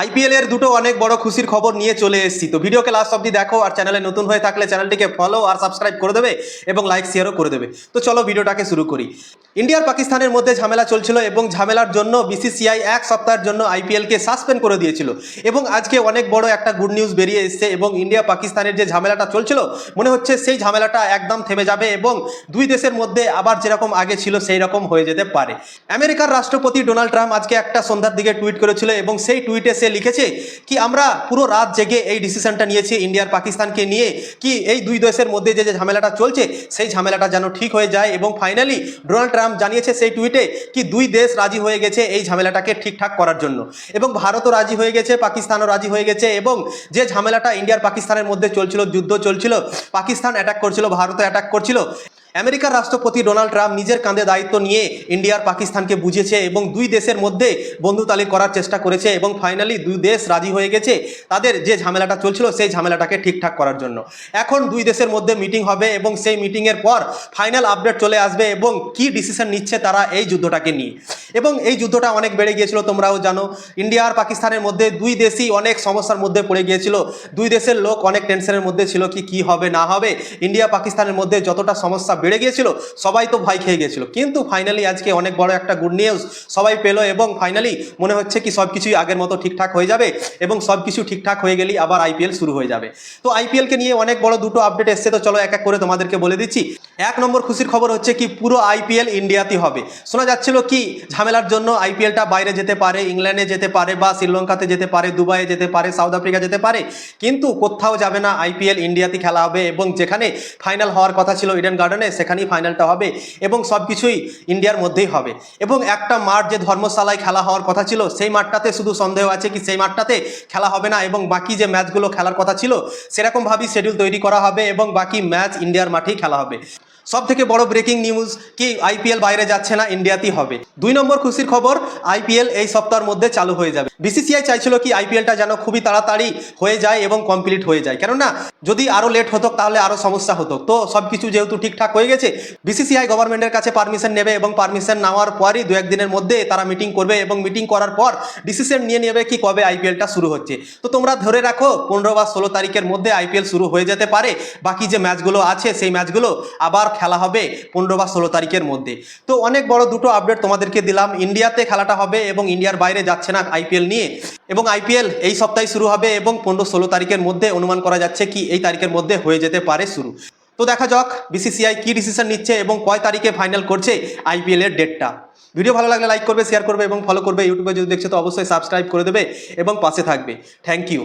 IPL এর দুটো অনেক বড় খুশির খবর নিয়ে চলে এসেছি। তো ভিডিওকে লাস্ট অব্দি দেখো আর চ্যানেলে নতুন হয়ে থাকলে চ্যানেলটিকে ফলো আর সাবস্ক্রাইব করে দেবে এবং লাইক শেয়ারও করে দেবে। তো চলো ভিডিওটাকে শুরু করি। ইন্ডিয়ার পাকিস্তানের মধ্যে ঝামেলা চলছিল এবং ঝামেলার জন্য বিসিসিআই এক সপ্তাহের জন্য আইপিএলকে সাসপেন্ড করে দিয়েছিল এবং আজকে অনেক বড় একটা গুড নিউজ বেরিয়ে এসেছে এবং ইন্ডিয়া পাকিস্তানের যে ঝামেলাটা চলছিল, মনে হচ্ছে সেই ঝামেলাটা একদম থেমে যাবে এবং দুই দেশের মধ্যে আবার যেরকম আগে ছিল সেই রকম হয়ে যেতে পারে। আমেরিকার রাষ্ট্রপতি ডোনাল্ড ট্রাম্প আজকে একটা সন্ধ্যার দিকে টুইট করেছিল এবং সেই টুইটে সে লিখেছে কি আমরা পুরো রাত জেগে এই ডিসিশনটা নিয়েছি ইন্ডিয়ার পাকিস্তানকে নিয়ে, কি এই দুই দেশের মধ্যে যে যে ঝামেলাটা চলছে, সেই ঝামেলাটা যেন ঠিক হয়ে যায়। এবং ফাইনালি ডোনাল্ড ট্রাম্প জানিয়েছে সেই টুইটে কি দুই দেশ রাজি হয়ে গেছে এই ঝামেলাটাকে ঠিকঠাক করার জন্য। এবং ভারতও রাজি হয়ে গেছে, পাকিস্তানও রাজি হয়ে গেছে, এবং যে ঝামেলাটা ইন্ডিয়ার পাকিস্তানের মধ্যে চলছিল, যুদ্ধ চলছিল, পাকিস্তান অ্যাটাক করছিল, ভারতও অ্যাটাক করছিল আমেরিকার রাষ্ট্রপতি ডোনাল্ড ট্রাম্প নিজের কাঁধে দায়িত্ব নিয়ে ইন্ডিয়ার পাকিস্তানকে বুঝেছে এবং দুই দেশের মধ্যে বন্ধুতালি করার চেষ্টা করেছে এবং ফাইনালি দুই দেশ রাজি হয়ে গেছে তাদের যে ঝামেলাটা চলছিল সেই ঝামেলাটাকে ঠিকঠাক করার জন্য। এখন দুই দেশের মধ্যে মিটিং হবে এবং সেই মিটিংয়ের পর ফাইনাল আপডেট চলে আসবে এবং কি ডিসিশন নিচ্ছে তারা এই যুদ্ধটাকে নিয়ে। এবং এই যুদ্ধটা অনেক বেড়ে গিয়েছিল, তোমরাও জানো। ইন্ডিয়া আর পাকিস্তানের মধ্যে দুই দেশই অনেক সমস্যার মধ্যে পড়ে গিয়েছিল। দুই দেশের লোক অনেক টেনশনের মধ্যে ছিল কি কি হবে, না হবে। ইন্ডিয়া পাকিস্তানের মধ্যে যতটা সমস্যা বেড়ে গিয়েছিল, সবাই তো ভয় খেয়ে গিয়েছিল। কিন্তু ফাইনালি আজকে অনেক বড় একটা গুড নিউজ সবাই পেল এবং ফাইনালি মনে হচ্ছে কি সব কিছুই আগের মতো ঠিকঠাক হয়ে যাবে এবং সব কিছু ঠিকঠাক হয়ে গেলেই আবার আইপিএল শুরু হয়ে যাবে। তো আইপিএলকে নিয়ে অনেক বড় দুটো আপডেট এসছে, তো চলো এক এক করে তোমাদেরকে বলে দিচ্ছি। এক নম্বর খুশির খবর হচ্ছে কি পুরো আইপিএল ইন্ডিয়াতে হবে। শোনা যাচ্ছিল কি ঝামেলার জন্য আইপিএলটা বাইরে যেতে পারে, ইংল্যান্ডে যেতে পারে বা শ্রীলঙ্কাতে যেতে পারে, দুবাইয়ে যেতে পারে, সাউথ আফ্রিকা যেতে পারে, কিন্তু কোথাও যাবে না আইপিএল ইন্ডিয়াতে খেলা হবে এবং যেখানে ফাইনাল হওয়ার কথা ছিল ইডেন গার্ডেনে সেখানেই ফাইনালটা হবে এবং সব কিছুই ইন্ডিয়ার মধ্যেই হবে। এবং একটা মাঠ যে ধর্মশালায় খেলা হওয়ার কথা ছিল, সেই মাঠটাতে শুধু সন্দেহ আছে কি সেই মাঠটাতে খেলা হবে না এবং বাকি যে ম্যাচগুলো খেলার কথা ছিল, সেরকমভাবেই শেডিউল তৈরি করা হবে এবং বাকি ম্যাচ ইন্ডিয়ার মাঠেই খেলা হবে। সব থেকে বড় ব্রেকিং নিউজ কি আইপিএল বাইরে যাচ্ছে না ইন্ডিয়াতেই হবে। দুই নম্বর খুশির খবর আইপিএল এই সপ্তাহের মধ্যে চালু হয়ে যাবে। বিসিসিআই চাইছিল কি আইপিএলটা যেন খুবই তাড়াতাড়ি হয়ে যায় এবং কমপ্লিট হয়ে যায়। কেননা, যদি আরও লেট হতো, তাহলে আরও সমস্যা হতো। তো সব কিছু যেহেতু ঠিকঠাক হয়ে গেছে বিসিসিআই গভর্নমেন্টের কাছে পারমিশন নেবে এবং পারমিশন নেওয়ার পরই দু একদিনের মধ্যে তারা মিটিং করবে এবং মিটিং করার পর ডিসিশন নিয়ে নেবে কি কবে আইপিএলটা শুরু হচ্ছে। তো তোমরা ধরে রাখো, পনেরো বা ষোলো তারিখের মধ্যে আইপিএল শুরু হয়ে যেতে পারে। বাকি যে ম্যাচগুলো আছে, সেই ম্যাচগুলো আবার খেলা হবে পনেরো বা ষোলো তারিখের মধ্যে। তো অনেক বড় দুটো আপডেট তোমাদেরকে দিলাম। ইন্ডিয়াতে খেলাটা হবে এবং ইন্ডিয়ার বাইরে যাচ্ছে না আইপিএল নিয়ে। এবং আইপিএল এই সপ্তাহে শুরু হবে এবং পনেরো ষোলো তারিখের মধ্যে অনুমান করা যাচ্ছে কি এই তারিখের মধ্যে হয়ে যেতে পারে শুরু। তো দেখা যাক বিসিসিআই কি ডিসিশন নিচ্ছে এবং কয় তারিখে ফাইনাল করছে আইপিএল এর ডেটটা ভিডিও ভালো লাগলে লাইক করবে শেয়ার করবে এবং ফলো করবে। ইউটিউবে যদি দেখছ তো অবশ্যই সাবস্ক্রাইব করে দেবে এবং পাশে থাকবে। Thank you